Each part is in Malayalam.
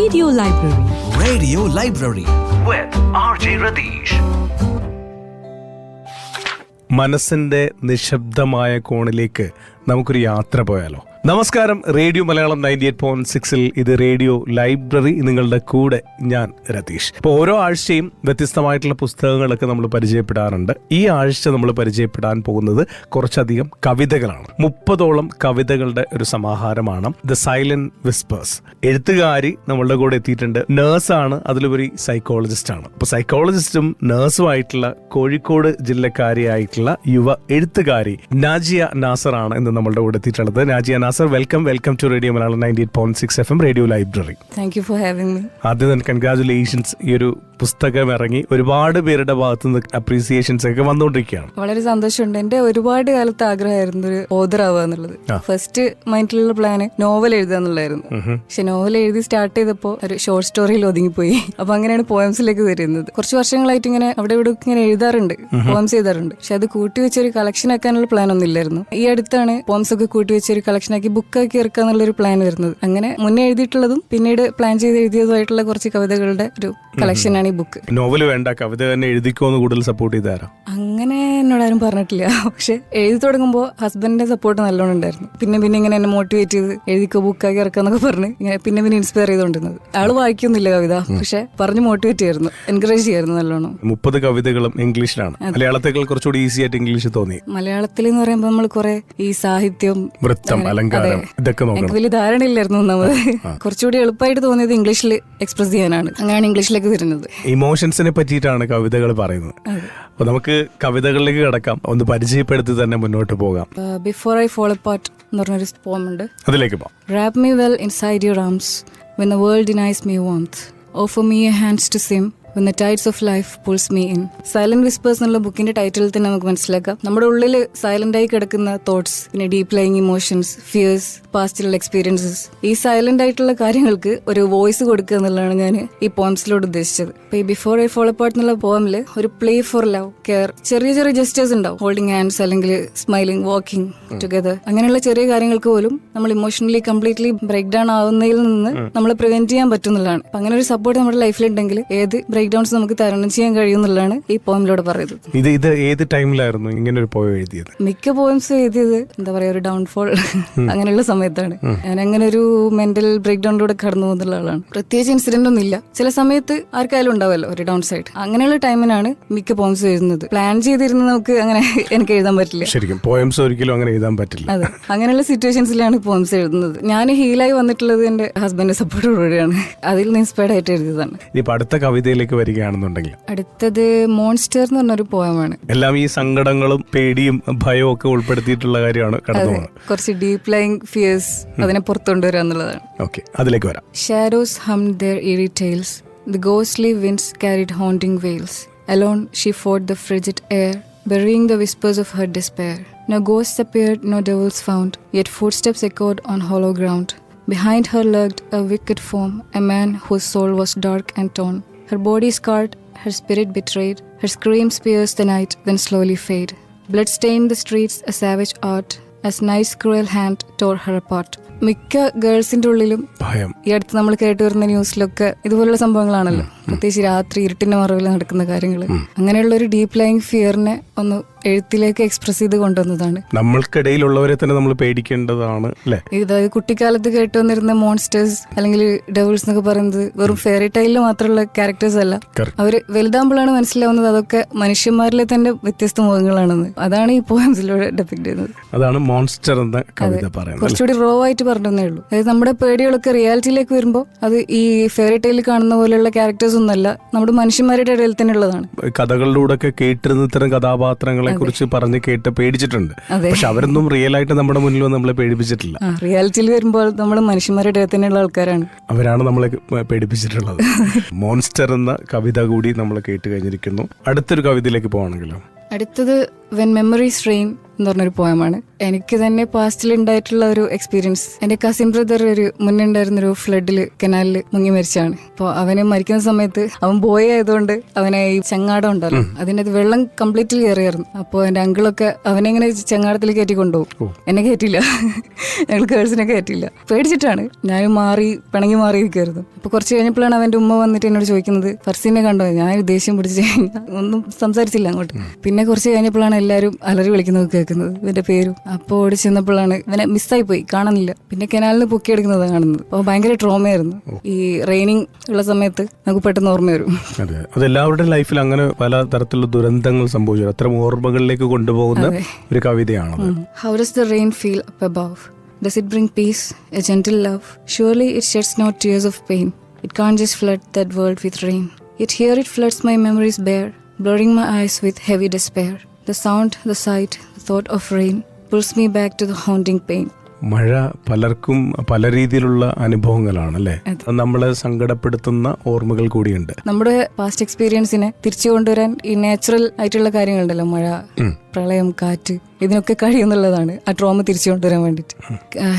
Radio Library. Radio Library with RJ Radish. മനസ്സിന്റെ നിശബ്ദമായ കോണിലേക്ക് നമുക്കൊരു യാത്ര പോയാലോ നമസ്കാരം. Radio Malayalam ninety eight point സിക്സിൽ ഇത് റേഡിയോ ലൈബ്രറി. നിങ്ങളുടെ കൂടെ ഞാൻ രതീഷ്. ഇപ്പോൾ ഓരോ ആഴ്ചയും വ്യത്യസ്തമായിട്ടുള്ള പുസ്തകങ്ങളൊക്കെ നമ്മൾ പരിചയപ്പെടാറുണ്ട്. ഈ ആഴ്ച നമ്മൾ പരിചയപ്പെടാൻ പോകുന്നത് കുറച്ചധികം കവിതകളാണ്. മുപ്പതോളം കവിതകളുടെ ഒരു സമാഹാരമാണ് ദ സൈലന്റ് വിസ്പേഴ്സ് എഴുത്തുകാരി നമ്മളുടെ കൂടെ എത്തിയിട്ടുണ്ട്. നേഴ്സാണ്. അതിലുപരി സൈക്കോളജിസ്റ്റാണ്. അപ്പോൾ അപ്പൊ സൈക്കോളജിസ്റ്റും നേഴ്സുമായിട്ടുള്ള കോഴിക്കോട് ജില്ലക്കാരിയായിട്ടുള്ള യുവ എഴുത്തുകാരി നാജിയ നാസറാണ് ഇന്ന് നമ്മളുടെ കൂടെ എത്തിയിട്ടുള്ളത്. Najiya Nasar welcome welcome to radio Malayalam ninety eight point six F M radio library thank you for having me ആദ്യം തന്നെ കൺഗ്രാചുലേഷൻസ് ഈ ഒരു പുസ്തകം ഇറങ്ങി ഒരുപാട് പേരുടെ ഭാഗത്തു നിന്ന് അപ്രീസിയേഷൻസ് ഒക്കെ വന്നുകൊണ്ടിരിക്കുകയാണ്. വളരെ സന്തോഷമുണ്ട്. എന്റെ ഒരുപാട് കാലത്തെ ആഗ്രഹമായിരുന്നു ഒരു ഓദർ ആവുക എന്നുള്ളത്. ഫസ്റ്റ് മൈൻഡിലുള്ള പ്ലാന് നോവൽ എഴുതുക എന്നുള്ളതായിരുന്നു. പക്ഷെ നോവൽ എഴുതി സ്റ്റാർട്ട് ചെയ്തപ്പോൾ ഒരു ഷോർട്ട് സ്റ്റോറിയിൽ ഒതുങ്ങിപ്പോയി. അപ്പൊ അങ്ങനെയാണ് പോയംസിലേക്ക് വരുന്നത്. കുറച്ച് വർഷങ്ങളായിട്ട് ഇങ്ങനെ അവിടെ ഇവിടെ ഇങ്ങനെ എഴുതാറുണ്ട്. പോംസ് ചെയ്താറുണ്ട് പക്ഷെ അത് കൂട്ടി വെച്ചൊരു കളക്ഷൻ ആക്കാനുള്ള പ്ലാൻ ഒന്നും ഇല്ലായിരുന്നു. ഈ അടുത്താണ് പോംസ് ഒക്കെ കൂട്ടി വെച്ചൊരു കളക്ഷൻ ആക്കി ബുക്ക് ആക്കി ഇറക്കുക എന്നുള്ളൊരു പ്ലാൻ വരുന്നത്. അങ്ങനെ മുന്നേ എഴുതിയിട്ടുള്ളതും പിന്നീട് പ്ലാൻ ചെയ്ത് എഴുതിയതുമായിട്ടുള്ള കുറച്ച് കവിതകളുടെ ഒരു കളക്ഷനാണ് ഈ ബുക്ക് നോവൽ വേണ്ട കവിത തന്നെ എഴുതിക്കോന്ന് കൂടുതൽ സപ്പോർട്ട് ചെയ്താരാ? അങ്ങനെ എന്നോട് ആരും പറഞ്ഞിട്ടില്ല. പക്ഷെ എഴുതി തുടങ്ങുമ്പോൾ ഹസ്ബൻഡിന്റെ സപ്പോർട്ട് നല്ലോണം ഉണ്ടായിരുന്നു. പിന്നെ പിന്നെ ഇങ്ങനെ എന്നെ മോട്ടിവേറ്റ് ചെയ്ത് എഴുതിക്കോ ബുക്കാക്കി ഇറക്കാന്നൊക്കെ പറഞ്ഞ് പിന്നെ പിന്നെ ഇൻസ്പയർ ചെയ്തുകൊണ്ടിരുന്നത് ആൾ വായിക്കൊന്നുമില്ല കവിത പക്ഷെ പറഞ്ഞു മോട്ടിവേറ്റ് ചെയ്യായിരുന്നു എൻകറേജ് ചെയ്യായിരുന്നു നല്ലോണം. മുപ്പത് കവിതകളും ഇംഗ്ലീഷിലാണ്. മലയാളത്തേക്കാൾ കുറച്ചുകൂടി ഈസി ആയിട്ട് ഇംഗ്ലീഷ് തോന്നി. മലയാളത്തിൽ എന്ന് പറയുമ്പോൾ നമ്മൾ കുറെ ഈ സാഹിത്യം വൃത്തം അലങ്കാരം ഇതൊക്കെ എനിക്ക് വലിയ ധാരണയില്ലായിരുന്നു ഒന്നാമത്. കുറച്ചുകൂടി എളുപ്പമായിട്ട് തോന്നിയത് ഇംഗ്ലീഷിൽ എക്സ്പ്രസ് ചെയ്യാനാണ്. അങ്ങനെയാണ് ഇംഗ്ലീഷിലേക്ക് വരുന്നത് ഇമോഷൻസിനെ പറ്റിയിട്ടാണ് കവിതകൾ പറയുന്നത്. അപ്പൊ നമുക്ക് കവിതകളിലേക്ക് കിടക്കാം. ഒന്ന് പരിചയപ്പെടുത്തി തന്നെ മുന്നോട്ട് പോകാം. ബിഫോർ ഐ ഫോൾ അപ്പാർട്ട് എന്ന് പറഞ്ഞൊരു പോം ഉണ്ട്. അതിലേക്ക് പോകാം. Wrap me well inside your arms when the world denies me warmth. Offer me your hands to swim when the tides of life pulls me in. Silent whispers എന്നുള്ള ബുക്കിന്റെ ടൈറ്റിൽ തന്നെ നമുക്ക് മനസ്സിലാക്കാം. നമ്മുടെ ഉള്ളിൽ സൈലന്റ് ആയി കിടക്കുന്ന തോട്ട്സ് പിന്നെ ഡീപ് ലൈങ് ഇമോഷൻസ് ഫിയേഴ്സ് പാസ്റ്റിലുള്ള എക്സ്പീരിയൻസസ് ഈ സൈലന്റ് ആയിട്ടുള്ള കാര്യങ്ങൾക്ക് ഒരു വോയിസ് കൊടുക്കുക എന്നുള്ളതാണ് ഞാൻ ഈ പോംസിലൂടെ ഉദ്ദേശിച്ചത്. ഇപ്പൊ ഈ ബിഫോർ ഐ ഫോളോ അപ്പാർട്ട് എന്നുള്ള പോയമിൽ ഒരു പ്ലേ ഫോർ ലവ് കെയർ ചെറിയ ചെറിയ ജസ്റ്റേഴ്സ് ഉണ്ടാവും. ഹോൾഡിംഗ് ഹാൻഡ്സ് അല്ലെങ്കിൽ സ്മൈലിംഗ് വാക്കിംഗ് ടുഗദർ അങ്ങനെയുള്ള ചെറിയ കാര്യങ്ങൾക്ക് പോലും നമ്മൾ ഇമോഷണലി കംപ്ലീറ്റ്ലി ബ്രേക്ക് ഡൗൺ ആവുന്നതിൽ നിന്ന് നമ്മളെ പ്രിവെന്റ് ചെയ്യാൻ പറ്റുന്നതാണ്. അപ്പൊ അങ്ങനെ ഒരു സപ്പോർട്ട് നമ്മുടെ ലൈഫിലുണ്ടെങ്കിൽ ഏത് ബ്രേക്ക് ഡൗൺസ് നമുക്ക് തരണം ചെയ്യാൻ കഴിയും എന്നുള്ളതാണ് ഈ പോയിമിലൂടെ പറയുന്നത്. ഇത് ഇത് ഏത് ടൈമിലായിരുന്നു ഇങ്ങനെ ഒരു പോയം എഴുതിയത്? മിക്ക പോയിംസ് എഴുതിയത് എന്താ പറയാ ഒരു ഡൗൺഫോൾ അങ്ങനെയുള്ള സമയത്താണ്. ഞാൻ അങ്ങനെ ഒരു മെന്റൽ ബ്രേക്ക് ഡൗണിലൂടെ കടന്നു പോകുന്നുള്ള ആളാണ്. പ്രത്യേകിച്ച് ഇൻസിഡന്റ് ഒന്നും ഇല്ല. ചില സമയത്ത് ആർക്കായാലും ഉണ്ടാവുമല്ലോ ഒരു ഡൗൺ സൈഡ് അങ്ങനെയുള്ള ടൈമിനാണ് മിക്ക പോയിംസ് എഴുതുന്നത്. പ്ലാൻ ചെയ്തിരുന്ന നമുക്ക് അങ്ങനെ എനിക്ക് എഴുതാൻ പറ്റില്ല. ശരിക്കും പോയംസ് ഒരിക്കലും അങ്ങനെ എഴുതാൻ പറ്റില്ല. അതെ. അങ്ങനെയുള്ള സിറ്റുവേഷൻസിലാണ് പോയിംസ് എഴുതുന്നത്. ഞാൻ ഹീലായി വന്നിട്ടുള്ളത് എന്റെ ഹസ്ബൻഡിന്റെ സപ്പോർട്ടോടുകൂടിയാണ് അതിൽ നിന്ന് ഇൻസ്പയർഡ് ആയിട്ട് എഴുതിയതാണ്. ഇനിയിപ്പോ അടുത്ത കവിതയിലേക്ക് വരികയാണെന്നുണ്ടെങ്കിൽ അടുത്തത് മോൺസ്റ്റർ എന്ന് പറഞ്ഞൊരു പോയമാണ് എല്ലാം ഈ സങ്കടങ്ങളും പേടിയും ഭയവും ഒക്കെ ഉൾപ്പെടുത്തിയിട്ടുള്ള കാര്യമാണ് കടന്നു പോകുന്നത് കുറച്ച് ഡീപ് ലൈങ് ഫിയേഴ്സ് അതിനെ പുറത്തുകൊണ്ടുവരിക എന്നുള്ളതാണ് ഓക്കെ അതിലേക്ക് വരാം Shadows hummed their eerie tales. The ghostly winds carried haunting wails. Alone she fought the frigid air, burying the whispers of her despair. No ghosts appeared, no devils found, yet footsteps echoed on hollow ground. Behind her lurked a wicked form, a man whose soul was dark and torn. Her body scarred, her spirit betrayed. Her screams pierced the night, then slowly fade. Blood stained the streets, a savage art, as night's cruel hand tore her apart. മിക്ക ഗേൾസിന്റെ ഉള്ളിലും ഭയം ഈ അടുത്ത് നമ്മൾ കേട്ട് വരുന്ന ന്യൂസിലൊക്കെ ഇതുപോലുള്ള സംഭവങ്ങളാണല്ലോ പ്രത്യേകിച്ച് രാത്രി ഇരുട്ടിന്റെ മറവിൽ നടക്കുന്ന കാര്യങ്ങൾ അങ്ങനെയുള്ള ഒരു ഡീപ് ലൈങ് ഫിയറിനെ ഒന്ന് എഴുത്തിലേക്ക് എക്സ്പ്രസ് ചെയ്ത് കൊണ്ടുവന്നതാണ്. നമ്മൾക്കിടയിലുള്ളവരെ തന്നെ നമ്മൾ പേടിക്കേണ്ടതാണ് അല്ലെ? ഇതായത് കുട്ടിക്കാലത്ത് കേട്ടുവന്നിരുന്ന മോൺസ്റ്റേഴ്സ് അല്ലെങ്കിൽ ഡെവിൾസ് എന്നൊക്കെ പറയുന്നത് വെറും ഫെയറി ടൈലിൽ മാത്രമുള്ള ക്യാരക്ടേഴ്സ് അല്ല. അവർ അവർ വലുതാകുമ്പോഴാണ് മനസ്സിലാവുന്നത് അതൊക്കെ മനുഷ്യന്മാരിലെ തന്നെ വ്യത്യസ്ത മുഖങ്ങളാണെന്ന് അതാണ് ഈ പോയംസിലൂടെ ഡെപ്പിക്ട് ചെയ്യുന്നത്. അതാണ് മോൺസ്റ്റർ എന്ന കവിത പറയുന്നത് കുറച്ചുകൂടി റോ ആയിട്ട് പറഞ്ഞേ ഉള്ളൂ. അതായത് നമ്മുടെ പേടികളൊക്കെ റിയാലിറ്റിയിലേക്ക് വരുമ്പോൾ അത് ഈ ഫെയറി ടൈലിൽ കാണുന്ന പോലെയുള്ള ക്യാരക്ടേഴ്സ് ഒന്നല്ല നമ്മുടെ മനുഷ്യന്മാരുടെ ഇടയിൽ തന്നെ ഉള്ളതാണ്. കഥകളിലൂടെ ഒക്കെ കേട്ടിരുന്ന ഇത്തരം കഥാപാത്രങ്ങളെ കുറിച്ച് പറഞ്ഞ് കേട്ട് പേടിച്ചിട്ടുണ്ട്. പക്ഷെ അവരൊന്നും റിയൽ ആയിട്ട് നമ്മുടെ മുന്നിൽ വന്ന് നമ്മളെ പേടിപ്പിച്ചിട്ടില്ല. റിയാലിറ്റിയിൽ വരുമ്പോൾ നമ്മൾ മനുഷ്യന്മാരുടെ തന്നെയുള്ള ആൾക്കാരാണ്. അവരാണ് നമ്മളെ പേടിപ്പിച്ചിട്ടുള്ളത്. മോൺസ്റ്റർ എന്ന കവിത കൂടി നമ്മൾ കേട്ട് കഴിഞ്ഞിരിക്കുന്നു. അടുത്തൊരു കവിതയിലേക്ക് പോവാണെങ്കിലോ? അടുത്തത് വെൻ മെമ്മറി റെയിൻ എന്ന് പറഞ്ഞൊരു പോയമാണ് എനിക്ക് തന്നെ പാസ്റ്റിൽ ഉണ്ടായിട്ടുള്ള ഒരു എക്സ്പീരിയൻസ് എന്റെ കസിൻ ബ്രദർ ഒരു മുന്നുണ്ടായിരുന്നൊരു ഫ്ലഡിൽ കനാലിൽ മുങ്ങി മരിച്ചാണ്. അപ്പോൾ അവനെ മരിക്കുന്ന സമയത്ത് അവൻ ബോയ് ആയതുകൊണ്ട് അവനെ ഈ ചങ്ങാടം ഉണ്ടല്ലോ അതിനകത്ത് വെള്ളം കംപ്ലീറ്റ്ലി കയറിയായിരുന്നു. അപ്പോൾ എന്റെ അങ്കിളൊക്കെ അവനെ ഇങ്ങനെ ചങ്ങാടത്തിൽ കയറ്റി കൊണ്ടുപോകും. എന്നെ കയറ്റില്ല ഞങ്ങൾ ഗേൾസിനെ കയറ്റില്ല പേടിച്ചിട്ടാണ്. ഞാൻ മാറി പിണങ്ങി മാറി മാറിയിരിക്കുമായിരുന്നു അപ്പൊ കുറച്ച് കഴിഞ്ഞപ്പോഴാണ് അവന്റെ ഉമ്മ വന്നിട്ട് എന്നോട് ചോദിക്കുന്നത് ഫർസീനെ കണ്ടോ? ഞാൻ ദേഷ്യം പിടിച്ച് ഒന്നും സംസാരിച്ചില്ല അങ്ങോട്ട്. പിന്നെ കുറച്ച് കഴിഞ്ഞപ്പോഴാണ് എല്ലാവരും അലറി വിളിക്കുന്നത് കേൾക്കുന്നത് ഇവന്റെ പേരും അപ്പോൾ ഓടി ചെന്നപ്പോഴാണ് ഇവനെ മിസ്സായി പോയി കാണുന്നില്ല പിന്നെ കനാലിന് പൊക്കിയെടുക്കുന്നതാണ് കാണുന്നത് അപ്പോൾ ഭയങ്കര ട്രോമയായിരുന്നു ഈ റെയിനിങ് ഉള്ള സമയത്ത് നമുക്ക് പെട്ടെന്ന് ഓർമ്മ വരും അതെ അത് എല്ലാവരുടെ ലൈഫിൽ അങ്ങനെ പല തരത്തിലുള്ള ദുരന്തങ്ങൾ സംഭവിച്ചു അത്തരം ഓർമ്മകളിലേക്ക് കൊണ്ടുപോകുന്ന ഒരു കവിതയാണത് How does the rain feel up above? Does it bring peace, a gentle love? Surely it sheds no tears of pain. It can't just flood that world with rain. Yet here it floods my memories bare, blurring my eyes with heavy despair. The sound, the sight, the thought of rain pulls me back to the haunting pain. മഴ പലർക്കും പല രീതിയിലുള്ള അനുഭവങ്ങളാണ് അല്ലേ? നമ്മളെ സങ്കടപ്പെടുത്തുന്ന ഓർമ്മകൾ കൂടിയുണ്ട്. നമ്മുടെ പാസ്റ്റ് എക്സ്പീരിയൻസിനെ തിരിച്ചു കൊണ്ടുവരാൻ ഈ നാച്ചുറൽ ആയിട്ടുള്ള കാര്യങ്ങളുണ്ടല്ലോ. മഴ പ്രളയം കാറ്റ് ഇതിനൊക്കെ കഴിയുന്നുള്ളതാണ്. ആ ട്രോമ തിരിച്ചു കൊണ്ടുവരാൻ വേണ്ടിയിട്ട്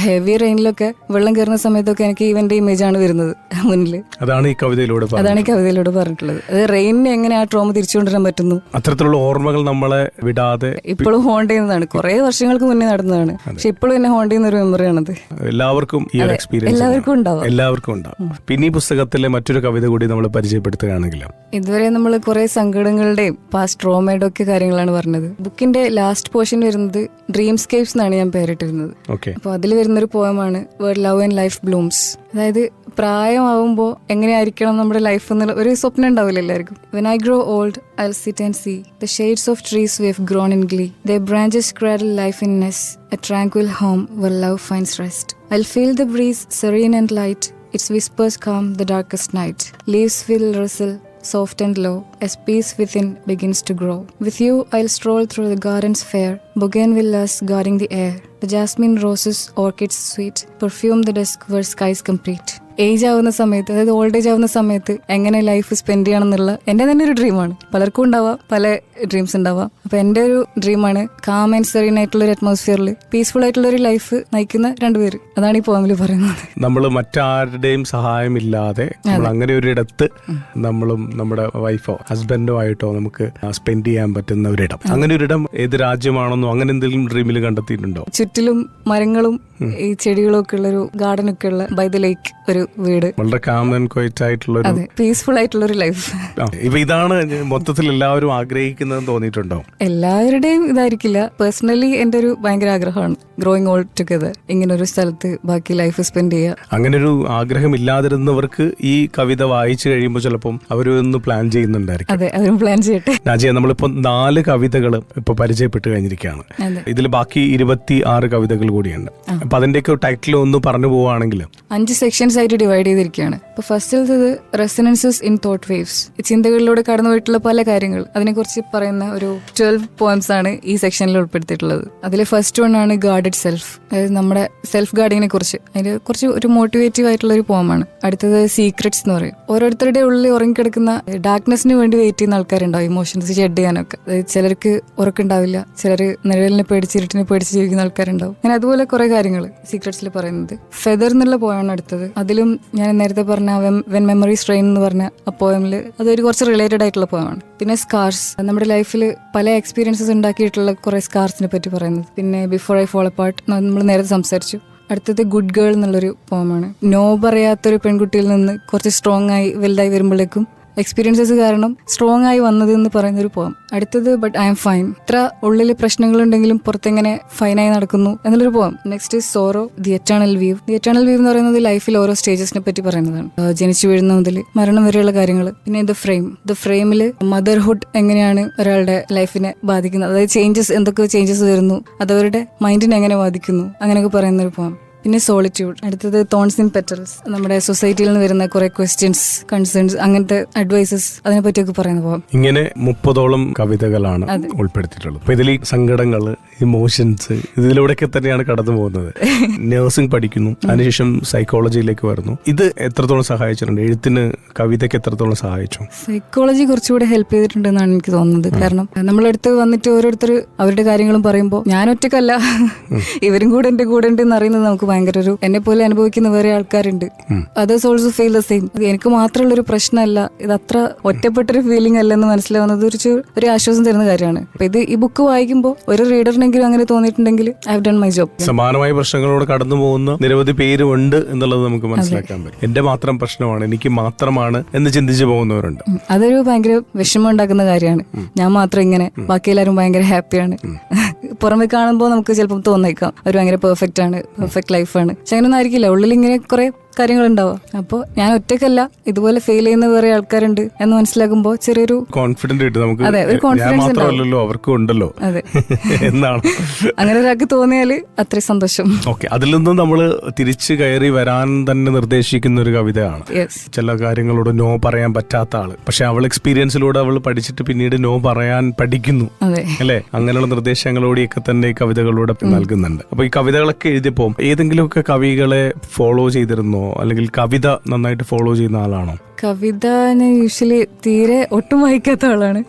ഹെവി റെയിനിലൊക്കെ വെള്ളം കയറുന്ന സമയത്തൊക്കെ എനിക്ക് ഇവന്റെ ഇമേജ് ആണ് വരുന്നത് മുന്നിൽ അതാണ് ഈ കവിതയിലൂടെ അതാണ് ഈ കവിതയിലൂടെ പറഞ്ഞിട്ടുള്ളത്. അത് റെയിനിനെ എങ്ങനെ ആ ട്രോമ തിരിച്ചു കൊണ്ടുവരാൻ പറ്റുന്നു? അത്തരത്തിലുള്ള ഓർമ്മകൾ നമ്മളെ വിടാതെ ഇപ്പോഴും ഹോണ്ട് ചെയ്യുന്നതാണ്. കുറെ വർഷങ്ങൾക്ക് മുന്നേ നടന്നതാണ്. പക്ഷെ ഇപ്പോഴും എന്നെ ഹോണ്ട് ചെയ്യുന്ന ഒരു മെമ്മറിയാണത് എല്ലാവർക്കും ഈ ഒരു എക്സ്പീരിയൻസ് എല്ലാവർക്കും ഉണ്ടാവും. എല്ലാവർക്കും ഉണ്ടാവും. പിന്നെ ഈ പുസ്തകത്തിലെ മറ്റൊരു കവിത കൂടി നമ്മൾ പരിചയപ്പെടുത്തുകയാണെങ്കിൽ. ഇതുവരെ നമ്മൾ കുറെ സങ്കടങ്ങളുടെയും പാസ്റ്റ് ട്രോമയുടെ ഒക്കെ കാര്യങ്ങളാണ് പറഞ്ഞത്. ബുക്കിന്റെ ലാസ്റ്റ് പോർഷൻ വരുന്നത് ഡ്രീംസ്കേപ്സ് എന്നാണ് ഞാൻ പേരിട്ടിരുന്നത്. അപ്പോൾ അതിൽ വരുന്നൊരു പോയമാണ് word love and life blooms അതായത് പ്രായമാവുമ്പോൾ എങ്ങനെയായിരിക്കണം നമ്മുടെ ലൈഫ് എന്നുള്ള ഒരു സ്വപ്നം ഉണ്ടാവില്ല എല്ലാവർക്കും. When I grow old I sit and see the shades of trees we have grown in glee the branches cradle life in nest a tranquil home where love finds rest I feel the breeze serene and light its whispers calm the darkest night leaves will rustle soft and low as peace within begins to grow. With you, I'll stroll through the gardens fair, bougainvilleas guarding the air. The jasmine roses, orchids sweet, perfume the dusk where skies complete. Age ആവുന്ന സമയത്ത് അതായത് ഓൾഡ് ഏജ് ആവുന്ന സമയത്ത് എങ്ങനെ ലൈഫ് സ്പെൻഡ് ചെയ്യണം എന്നുള്ള എന്റെ തന്നെ ഒരു ഡ്രീമാണ് പലർക്കും ഉണ്ടാവാം പല ഡ്രീംസ് ഉണ്ടാവാം. അപ്പൊ എന്റെ ഒരു ഡ്രീമാണ് കാം ആൻഡ് സെറീൻ ആയിട്ടുള്ള ഒരു അറ്റ്മോസ്ഫിയറിൽ പീസ്ഫുൾ ആയിട്ടുള്ള ഒരു ലൈഫ് നയിക്കുന്ന രണ്ടുപേര് അതാണ് ഈ പോമിൽ പറയുന്നത്. നമ്മൾ മറ്റാരുടെയും സഹായമില്ലാതെ അങ്ങനെ ഒരു ഇടത്ത് നമ്മളും നമ്മുടെ വൈഫോ ഹസ്ബൻഡോ ആയിട്ടോ നമുക്ക് സ്പെൻഡ് ചെയ്യാൻ പറ്റുന്ന ഒരിടം അങ്ങനെ ഒരിടം ഏത് രാജ്യമാണെന്നോ അങ്ങനെ എന്തെങ്കിലും ഡ്രീമിൽ കണ്ടെത്തിയിട്ടുണ്ടോ? ചുറ്റിലും മരങ്ങളും ഈ ചെടികളും ഒക്കെ ഉള്ള ഒരു ഗാർഡൻ ഒക്കെ ഉള്ള ബൈ ദ ലേക്ക് ഒരു വീട്. വളരെ കാമൻ ക്വൈറ്റ് ആയിട്ടുള്ള അതെ പീസ്ഫുൾ ആയിട്ടുള്ള ഒരു ലൈഫ് ഇപ്പൊ ഇതാണ് മൊത്തത്തിൽ എല്ലാവരും ആഗ്രഹിക്കുന്നതെന്ന് തോന്നിയിട്ടുണ്ടോ? എല്ലാവരുടെയും ഇതായിരിക്കില്ല. പേഴ്സണലി എന്റെ ഒരു ഭയങ്കര ആഗ്രഹമാണ്. ഗ്രോയിങ് ഓൾ ടുഗദർ ഇങ്ങനെ ഒരു സ്ഥലത്ത് ബാക്കി ലൈഫ് സ്പെൻഡ് ചെയ്യുക അങ്ങനെ ഒരു ആഗ്രഹം ഇല്ലാതിരുന്നവർക്ക് ഈ കവിത വായിച്ചു കഴിയുമ്പോൾ ചിലപ്പം അവരൊന്ന് പ്ലാൻ ചെയ്യുന്നുണ്ടായിരിക്കും. അതെ അവരും പ്ലാൻ ചെയ്യട്ടെ. രാജയ നമ്മളിപ്പോ നാല് കവിതകൾ ഇപ്പൊ പരിചയപ്പെട്ട് കഴിഞ്ഞിരിക്കുകയാണ്. ഇതിൽ ബാക്കി ഇരുപത്തി ആറ് കവിതകൾ കൂടിയുണ്ട്. അപ്പൊ അതിന്റെയൊക്കെ ടൈറ്റിൽ ഒന്ന് പറഞ്ഞു പോവുകയാണെങ്കിൽ അഞ്ച് സെക്ഷൻസ് ആയിട്ട് ഡിവൈഡ് ചെയ്തിരിക്കുകയാണ്. ഇപ്പൊ ഫസ്റ്റിലത് റെസിനൻസസ് ഇൻ തോട്ട് വേവ്സ് ചിന്തകളിലൂടെ കടന്നു പോയിട്ടുള്ള പല കാര്യങ്ങൾ. അതിനെക്കുറിച്ച് പറയുന്ന ഒരു ട്വൽവ് പോയിംസ് ആണ് ഈ സെക്ഷനിൽ ഉൾപ്പെടുത്തിയിട്ടുള്ളത്. അതിലെ ഫസ്റ്റ് വൺ ആണ് ഗാർഡഡ് സെൽഫ് അതായത് നമ്മുടെ സെൽഫ് ഗാർഡിങ്ങിനെ കുറിച്ച്. അതിന് കുറച്ച് ഒരു മോട്ടിവേറ്റീവ് ആയിട്ടുള്ള ഒരു പോമാണ് അടുത്തത് സീക്രറ്റ്സ് എന്ന് പറയും. ഓരോരുത്തരുടെ ഉള്ളിൽ ഉറങ്ങിക്കിടക്കുന്ന ഡാർക്ക്നെസ്സിന് വേണ്ടി വെയിറ്റ് ചെയ്യുന്ന ആൾക്കാരുണ്ടാവും. ഇമോഷൻസ് ഷെഡ് ചെയ്യാനൊക്കെ. അതായത് ചിലർക്ക് ഉറക്കുണ്ടാവില്ല. ചിലർ നിഴലിനെ പേടിച്ച് ഇരുട്ടിനെ പേടിച്ച് ജീവിക്കുന്ന ആൾക്കാരുണ്ടാവും. അങ്ങനെ അതുപോലെ കുറെ കാര്യങ്ങൾ സീക്രട്സിൽ പറയുന്നത്. ഫെദർ എന്നുള്ള പോയാണ് അടുത്തത്. അതിലും ഞാൻ നേരത്തെ പറഞ്ഞ വെൻ വെൻ മെമ്മറി സ്ട്രെയിൻ എന്ന് പറഞ്ഞ ആ പോയമിൽ അതൊരു കുറച്ച് റിലേറ്റഡ് ആയിട്ടുള്ള പോയമാണ് പിന്നെ സ്കാർസ് നമ്മുടെ ലൈഫിൽ പല എക്സ്പീരിയൻസസ് ഉണ്ടാക്കിയിട്ടുള്ള കുറെ സ്കാർസിനെ പറ്റി പറയുന്നത്. പിന്നെ ബിഫോർ ഐ ഫോൾ അപ്പാർട്ട് നമ്മൾ നേരത്തെ സംസാരിച്ചു. അടുത്തത് ഗുഡ് ഗേൾ എന്നുള്ളൊരു പോമാണ് നോ പറയാത്തൊരു പെൺകുട്ടിയിൽ നിന്ന് കുറച്ച് സ്ട്രോങ് ആയി വലുതായി വരുമ്പോഴേക്കും എക്സ്പീരിയൻസസ് കാരണം സ്ട്രോങ് ആയി വന്നത് എന്ന് പറയുന്ന ഒരു പോം അടുത്തത് ബട്ട് ഐ എം ഫൈൻ ഇത്ര ഉള്ളിൽ പ്രശ്നങ്ങളുണ്ടെങ്കിലും പുറത്തെങ്ങനെ ഫൈനായി നടക്കുന്നു എന്നുള്ളൊരു poem next sorrow the eternal view the eternal view എന്ന് പറയുന്നത് ലൈഫിൽ ഓരോ സ്റ്റേജസിനെ പറ്റി പറയുന്നതാണ്. ജനിച്ചു വീഴുന്ന മുതൽ മരണം വരെയുള്ള കാര്യങ്ങൾ പിന്നെ ദ ഫ്രെയിം ദ ഫ്രെയിമിൽ മദർഹുഡ് എങ്ങനെയാണ് ഒരാളുടെ ലൈഫിനെ ബാധിക്കുന്നത്? അതായത് ചേഞ്ചസ് എന്തൊക്കെ ചേഞ്ചസ് വരുന്നു? അതവരുടെ മൈൻഡിനെ എങ്ങനെ ബാധിക്കുന്നു? അങ്ങനെയൊക്കെ പറയുന്നൊരു പോം പിന്നെ സോളിറ്റ്യൂഡ് അടുത്തത് തോൺസ് ഇൻ പെറ്റൽസ് നമ്മുടെ സൊസൈറ്റിയിൽ നിന്ന് വരുന്ന കുറെ ക്വസ്റ്റ്യൻസ് കൺസേൺസ് അങ്ങനത്തെ അഡ്വൈസസ് അതിനെ പറ്റിയൊക്കെ പറയുന്നത് പോകാം ഇങ്ങനെ മുപ്പതോളം കവിതകളാണ്. ഉൾപ്പെടുത്തിയിട്ടുള്ളത്. അപ്പൊ ഇതിൽ ഈ സങ്കടങ്ങൾ ഇമോഷൻസ് ഇതിലൂടെയൊക്കെ തന്നെയാണ് കടന്നു പോകുന്നത്. നഴ്സിംഗ് പഠിക്കുന്നു അതിനുശേഷം സൈക്കോളജിയിലേക്ക് വരുന്നു. ഇത് എത്രത്തോളം സഹായിച്ചിട്ടുണ്ട്? എഴുത്തിന് കവിതയ്ക്ക് എത്രത്തോളം സഹായിച്ചു? സൈക്കോളജി കുറച്ചുകൂടെ ഹെൽപ്പ് ചെയ്തിട്ടുണ്ടെന്നാണ് എനിക്ക് തോന്നുന്നത്. കാരണം നമ്മളടുത്ത് വന്നിട്ട് ഓരോരുത്തർ അവരുടെ കാര്യങ്ങളും പറയുമ്പോൾ ഞാൻ ഒറ്റക്കല്ല. ഇവരും കൂടെ എന്റെ കൂടെ ഉണ്ട് എന്ന് അറിയുന്നത് നമുക്ക് ഭയങ്കര ഒരു എന്നെ പോലെ അനുഭവിക്കുന്ന വേറെ ആൾക്കാരുണ്ട്. Others also feel the same എനിക്ക് മാത്രമുള്ള ഒരു പ്രശ്നമല്ല. ഇത് അത്ര ഒറ്റപ്പെട്ടൊരു ഫീലിംഗ് അല്ലെന്ന് മനസ്സിലാവുന്നത് ഒരു ഒരു ആശ്വാസം തരുന്ന കാര്യമാണ്. അപ്പൊ ഇത് ഈ ബുക്ക് വായിക്കുമ്പോൾ ഒരു റീഡറിനെങ്കിലും അങ്ങനെ തോന്നിയിട്ടുണ്ടെങ്കിൽ I have done my job സമാനമായ പ്രശ്നങ്ങളോട് കടന്നു പോകുന്ന നിരവധി പേരുണ്ട് എന്നുള്ളത് നമുക്ക് മനസ്സിലാക്കാൻ പറ്റും. എന്റെ മാത്രം പ്രശ്നമാണ് എനിക്ക് മാത്രമാണ് എന്ന് ചിന്തിച്ചു പോകുന്നവരുണ്ട്. അതൊരു ഭയങ്കര വിഷമം ഉണ്ടാക്കുന്ന കാര്യമാണ്. ഞാൻ മാത്രം ഇങ്ങനെ ബാക്കി എല്ലാവരും ഭയങ്കര ഹാപ്പിയാണ് പുറമെ കാണുമ്പോൾ നമുക്ക് ചിലപ്പോൾ തോന്നിയേക്കാം അവർ ഭയങ്കര പെർഫെക്റ്റ് ആണ്. പെർഫെക്റ്റ് ലൈഫാണ് പക്ഷെ അങ്ങനെയൊന്നും ആയിരിക്കില്ല. ഉള്ളിൽ ഇങ്ങനെ കുറെ കാര്യങ്ങൾ ഉണ്ടാവുക അപ്പോൾ ഞാൻ ഒറ്റയ്ക്കല്ല ഇതുപോലെ ഫെയിൽ ചെയ്യുന്ന വേറെ ആൾക്കാരുണ്ട് എന്ന് മനസ്സിലാക്കുമ്പോൾ ചെറിയൊരു കോൺഫിഡന്റ് നമുക്ക്. അതെ, ഒരു കോൺഫിഡൻസ് ഉണ്ടാവുമല്ലോ അവർക്കും ഉണ്ടല്ലോ. അതെ. എന്നാണ്. അങ്ങനെ ഒരാൾക്ക് തോന്നിയാൽ അത്രയും സന്തോഷം. ഓക്കെ അതിൽ നിന്നും നമ്മൾ തിരിച്ചു കയറി വരാൻ തന്നെ നിർദ്ദേശിക്കുന്ന ഒരു കവിതയാണ്. ചില കാര്യങ്ങളോട് നോ പറയാൻ പറ്റാത്ത ആൾ. പക്ഷെ അവൾ എക്സ്പീരിയൻസിലൂടെ അവൾ പഠിച്ചിട്ട് പിന്നീട് നോ പറയാൻ പഠിക്കുന്നു. അല്ലെ? അങ്ങനെയുള്ള നിർദ്ദേശങ്ങളോടെയൊക്കെ തന്നെ ഈ കവിതകളിലൂടെ നൽകുന്നുണ്ട്. അപ്പൊ ഈ കവിതകളൊക്കെ എഴുതിയപ്പോ ഏതെങ്കിലുമൊക്കെ കവികളെ ഫോളോ ചെയ്തിരുന്നോ? അല്ലെങ്കിൽ കവിത നന്നായിട്ട് ഫോളോ ചെയ്യുന്ന ആളാണോ? കവിത യൂഷ്വലി തീരെ ഒട്ടും വായിക്കാത്ത ആളാണ്.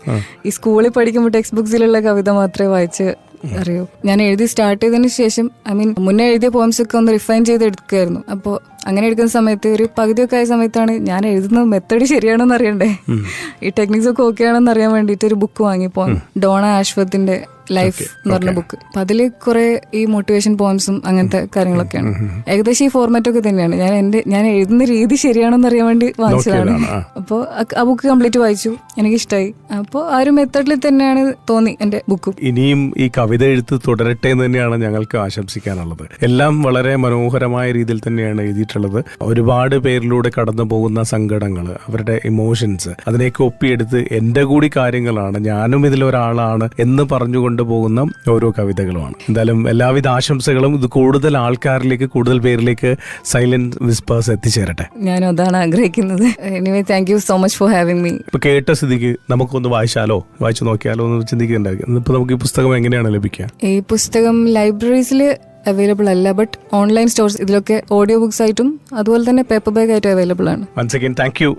ഈ സ്കൂളിൽ പഠിക്കുമ്പോൾ ടെക്സ്റ്റ് ബുക്സിലുള്ള കവിത മാത്രമേ വായിച്ച് അറിയൂ. ഞാൻ എഴുതി സ്റ്റാർട്ട് ചെയ്തതിന് ശേഷം ഐ മീൻ മുന്നേ എഴുതിയ പോംസ് ഒക്കെ ഒന്ന് റിഫൈൻ ചെയ്ത് എടുക്കുകയായിരുന്നു അപ്പോൾ അങ്ങനെ എടുക്കുന്ന സമയത്ത് ഒരു പകുതിയൊക്കെ ആയ സമയത്താണ് ഞാൻ എഴുതുന്ന മെത്തേഡ് ശരിയാണോന്ന് അറിയണ്ടേ? ഈ ടെക്നിക്സ് ഒക്കെ ഓക്കെ ആണെന്ന് അറിയാൻ വേണ്ടിയിട്ട് ഒരു ബുക്ക് വാങ്ങിപ്പോ ഡോണ ആശ്വത്തിന്റെ ലൈഫ് എന്ന് പറഞ്ഞ ബുക്ക് അപ്പൊ അതിൽ കുറെ ഈ മോട്ടിവേഷൻ പോയിന്റ്സും അങ്ങനത്തെ കാര്യങ്ങളൊക്കെയാണ് ഏകദേശം ഈ ഫോർമാറ്റ് ഒക്കെ തന്നെയാണ്. ഞാൻ എന്റെ ഞാൻ എഴുതുന്ന രീതി ശരിയാണെന്ന് അറിയാൻ വേണ്ടി വാങ്ങിച്ചതാണ്. അപ്പോൾ ആ. ബുക്ക് കംപ്ലീറ്റ് വായിച്ചു. എനിക്ക് ഇഷ്ടമായി അപ്പോൾ ആ ഒരു മെത്തേഡിൽ തന്നെയാണ് തോന്നി എന്റെ ബുക്കും ഇനിയും ഈ കവിത എഴുത്ത് തുടരട്ടെ എന്ന് തന്നെയാണ് ഞങ്ങൾക്ക് ആശംസിക്കാനുള്ളത്. എല്ലാം വളരെ മനോഹരമായ രീതിയിൽ തന്നെയാണ് എഴുതിയിട്ടുള്ളത്. ഒരുപാട് പേരിലൂടെ കടന്നു പോകുന്ന സങ്കടങ്ങൾ അവരുടെ ഇമോഷൻസ് അതിനെയൊക്കെ ഒപ്പിയെടുത്ത് എന്റെ കൂടി കാര്യങ്ങളാണ് ഞാനും ഇതിലൊരാളാണ് എന്ന് പറഞ്ഞുകൊണ്ട് പോകുന്ന ഓരോ കവിതകളുമാണ്. എന്തായാലും എല്ലാവിധ ആശംസകളും ഇത് കൂടുതൽ ആൾക്കാരിലേക്ക് കൂടുതൽ പേരിലേക്ക് സൈലന്റ് വിസ്പേഴ്സ് എത്തിച്ചേരട്ടെ. ഞാൻ അതാണ് ആഗ്രഹിക്കുന്നത്. Anyway thank you so much for having me ഇപ്പൊ കേട്ട സ്ഥിതിക്ക് നമുക്കൊന്ന് വായിച്ചാലോ? വായിച്ചു നോക്കിയാലോ എന്ന് ചിന്തിക്കുന്നുണ്ടായിരിക്കും. ഇപ്പൊ നമുക്ക് ഈ പുസ്തകം എങ്ങനെയാണ് ലഭിക്കുക? ഈ പുസ്തകം ലൈബ്രറീസിൽ അവൈലബിൾ അല്ല. ബട്ട് ഓൺലൈൻ സ്റ്റോർസ് ഇതിലൊക്കെ ഓഡിയോ ബുക്സ് ആയിട്ടും അതുപോലെ തന്നെ പേപ്പർ ബാഗ് ആയിട്ടും അവൈലബിൾ ആണ്. Once again thank you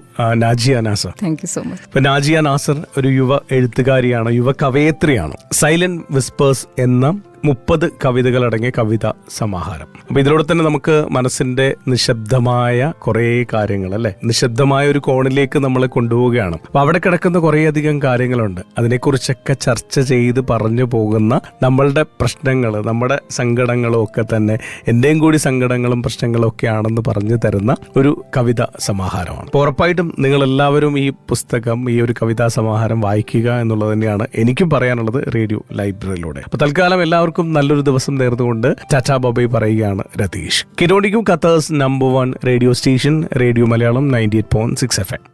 Najiya Nasar thank you so much ഇപ്പൊ നാജിയ നാസർ ഒരു യുവ എഴുത്തുകാരിയാണ് യുവ കവയത്രിയാണ്. സൈലന്റ് വിസ്പേഴ്സ് എന്ന മുപ്പത് കവിതകളടങ്ങിയ കവിത സമാഹാരം. അപ്പൊ ഇതിലൂടെ തന്നെ നമുക്ക് മനസ്സിന്റെ നിശബ്ദമായ കുറേ കാര്യങ്ങൾ അല്ലെ നിശബ്ദമായ ഒരു കോണിലേക്ക് നമ്മളെ കൊണ്ടുപോവുകയാണ്. അപ്പൊ അവിടെ കിടക്കുന്ന കുറേയധികം കാര്യങ്ങളുണ്ട്. അതിനെക്കുറിച്ചൊക്കെ ചർച്ച ചെയ്ത് പറഞ്ഞു പോകുന്ന നമ്മളുടെ പ്രശ്നങ്ങൾ നമ്മുടെ സങ്കടങ്ങളും ഒക്കെ തന്നെ എന്റെയും കൂടി സങ്കടങ്ങളും പ്രശ്നങ്ങളും ഒക്കെ ആണെന്ന് പറഞ്ഞു തരുന്ന ഒരു കവിത സമാഹാരമാണ്. ഉറപ്പായിട്ടും നിങ്ങൾ എല്ലാവരും ഈ പുസ്തകം ഈ ഒരു കവിതാ സമാഹാരം വായിക്കുക എന്നുള്ളത് തന്നെയാണ് എനിക്കും പറയാനുള്ളത് റേഡിയോ ലൈബ്രറിയിലൂടെ. അപ്പൊ തൽക്കാലം എല്ലാവർക്കും നല്ലൊരു ദിവസം നേർന്നുകൊണ്ട് ചാച്ചാ ബോബൈ പറയുകയാണ് രതീഷ്. കിരോണിക്കും കത്തേഴ്സ് number one radio station radio Malayalam ninety eight point six F M